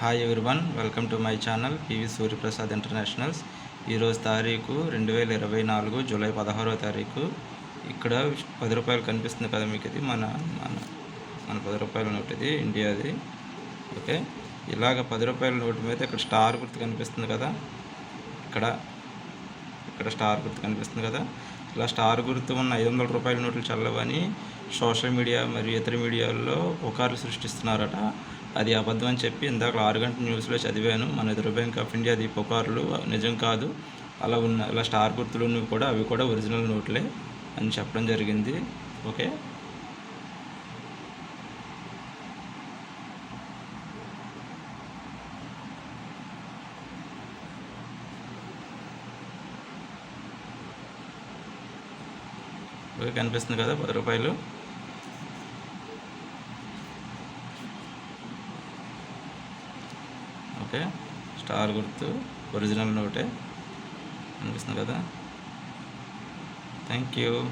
Hi everyone welcome to my channel PV Suryaprasad internationals ఈరోజు తారీఖు రెండు వేల ఇరవై నాలుగు జూలై పదహారో తారీఖు. ఇక్కడ పది రూపాయలు కనిపిస్తుంది కదా మీకు ఇది మన మన మన పది రూపాయల నోట్ ఇది ఇండియాది. ఓకే? ఇలాగ పది రూపాయల నోటు మీద ఇక్కడ స్టార్ గుర్తు కనిపిస్తుంది కదా. ఇక్కడ ఇక్కడ స్టార్ గుర్తు కనిపిస్తుంది కదా. ఇలా స్టార్ గుర్తు ఉన్న ఐదు వందల రూపాయల నోట్లు చల్లవని సోషల్ మీడియా మరియు ఇతర మీడియాల్లో పుకార్లు సృష్టిస్తున్నారట. అది అబద్ధం అని చెప్పి ఇందాక ఆరు గంటల న్యూస్లో చదివాను. మన రిజర్వ్ బ్యాంక్ ఆఫ్ ఇండియా అది పుకార్లు నిజం కాదు. అలా ఉన్న ఇలా స్టార్ గుర్తులు కూడా అవి కూడా ఒరిజినల్ నోట్లే అని చెప్పడం జరిగింది. ఓకే? కనిపిస్తుంది కదా పది రూపాయలు. ఓకే స్టార్ గుర్తు ఒరిజినల్ నోటే అనిపిస్తుంది కదా. Thank you.